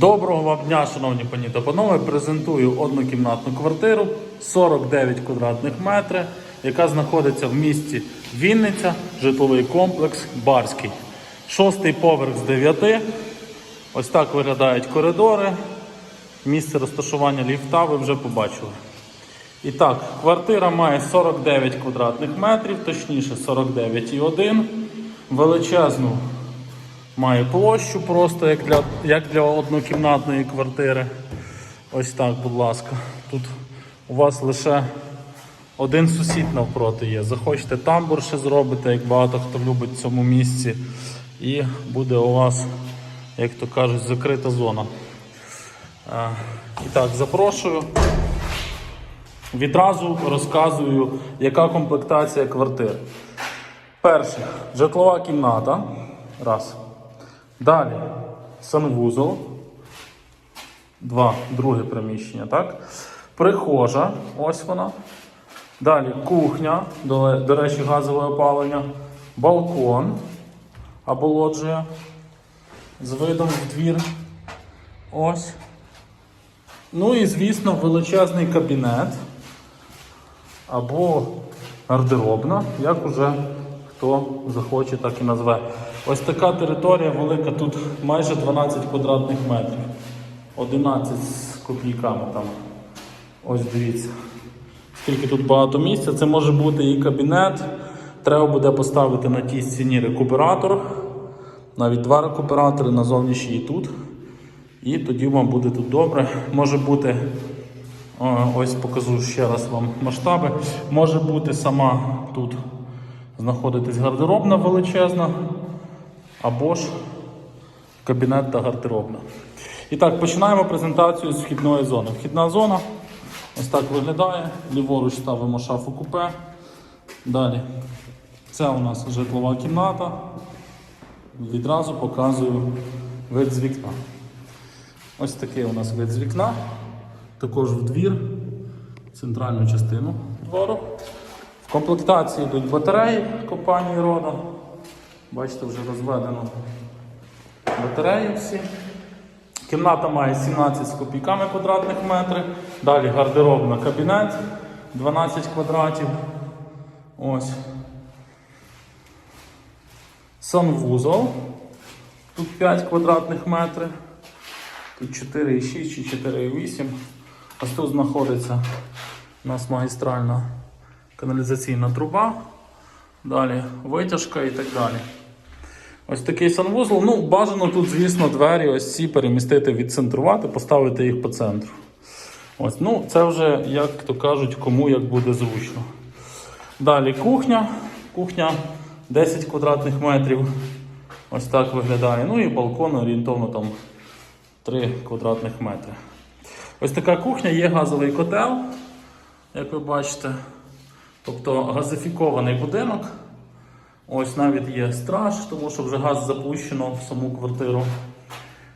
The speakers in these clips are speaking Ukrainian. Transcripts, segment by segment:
Доброго вам дня, шановні пані та панове. Презентую однокімнатну квартиру 49 квадратних метрів, яка знаходиться в місті Вінниця, житловий комплекс Барський. Шостий поверх з 9. Ось так виглядають коридори. Місце розташування ліфта ви вже побачили. І так, квартира має 49 квадратних метрів, точніше 49,1. Величезну має площу просто як для, як для однокімнатної квартири. Ось так, будь ласка. Тут у вас лише один сусід навпроти є. Захочете тамбур ще зробите, як багато хто любить в цьому місці. І буде у вас, як то кажуть, закрита зона. Е, І так, запрошую. Відразу розказую, яка комплектація квартир. Перше, житлова кімната. Раз. Далі санвузол. Два. Друге приміщення, так? Прихожа. Ось вона. Далі кухня, до, до речі, газове опалення. Балкон або лоджія з видом в двір. Ось. Ну і, звісно, величезний кабінет або гардеробна, як уже хто захоче, так і назве. Ось така територія велика, тут майже 12 квадратних метрів. 11 з копійками там. Ось дивіться. Скільки тут багато місця. Це може бути і кабінет. Треба буде поставити на тій стіні рекуператор. Навіть два рекуператори на зовнішній і тут. І тоді вам буде тут добре. Може бути, ось покажу ще раз вам масштаби. Може бути сама тут знаходитись гардеробна величезна, або ж кабінет та гардеробна. І так, починаємо презентацію з вхідної зони. Вхідна зона ось так виглядає. Ліворуч ставимо шафу купе. Далі. Це у нас житлова кімната. Відразу показую вид з вікна. Ось такий у нас вид з вікна. Також в двір, центральну частину двору. Комплектації йдуть батареї компанії Рода. Бачите, вже розведено батареї всі. Кімната має 17 з копійками квадратних метрів. Далі гардеробна кабінет 12 квадратів. Ось. Санвузол. Тут 5 квадратних метрів. Тут 4,6 чи 4,8. Ось тут знаходиться у нас магістральна каналізаційна труба. Далі витяжка і так далі. Ось такий санвузол. Ну, бажано тут, звісно, двері ось ці перемістити, відцентрувати, поставити їх по центру. Ось, ну, Це вже, як то кажуть, кому як буде зручно. Далі кухня. Кухня 10 квадратних метрів. Ось так виглядає. Ну і балкон орієнтовно там 3 квадратних метри. Ось така кухня, є газовий котел, як ви бачите. Тобто газифікований будинок. Ось навіть є страж, тому що вже газ запущено в саму квартиру.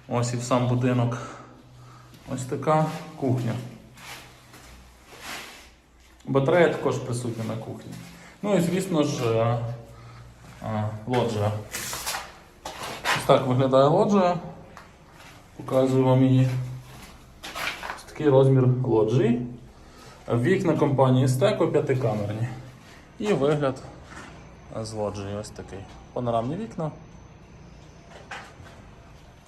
Ось і в сам будинок. Ось така кухня. Батарея також присутня на кухні. Ну і звісно ж е, е, лоджія. Ось так виглядає лоджія. Показую вам її. Ось такий розмір лоджії. Вікна компанії Стеко п'ятикамерні. І вигляд з лоджії ось такий. Панорамні вікна.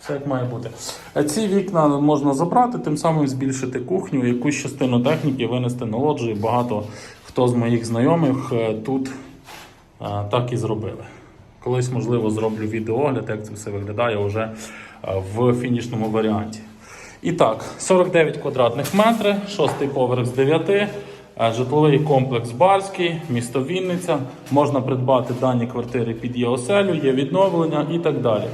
Все як має бути. А Ці вікна можна забрати, тим самим збільшити кухню, якусь частину техніки винести на лоджію. Багато хто з моїх знайомих е, тут е, так і зробили. Колись, можливо, зроблю відеоогляд, як це все виглядає вже е, в фінішному варіанті. І так, 49 квадратних метрів, шостий поверх з 9, е, житловий комплекс Барський, місто Вінниця. Можна придбати дані квартири під ЄОСЕЛю, є відновлення і так далі.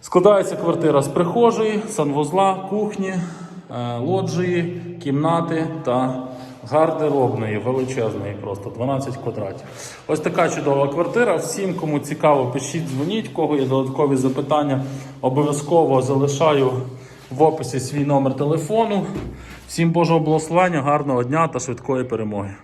Складається квартира з прихожої, санвузла, кухні, е, лоджії, кімнати та гардеробної, величезної, просто 12 квадратів. Ось така чудова квартира. Всім, кому цікаво, пишіть, дзвоніть, кого є додаткові запитання, обов'язково залишаю в описі свій номер телефону. Всім Божого благословення, гарного дня та швидкої перемоги.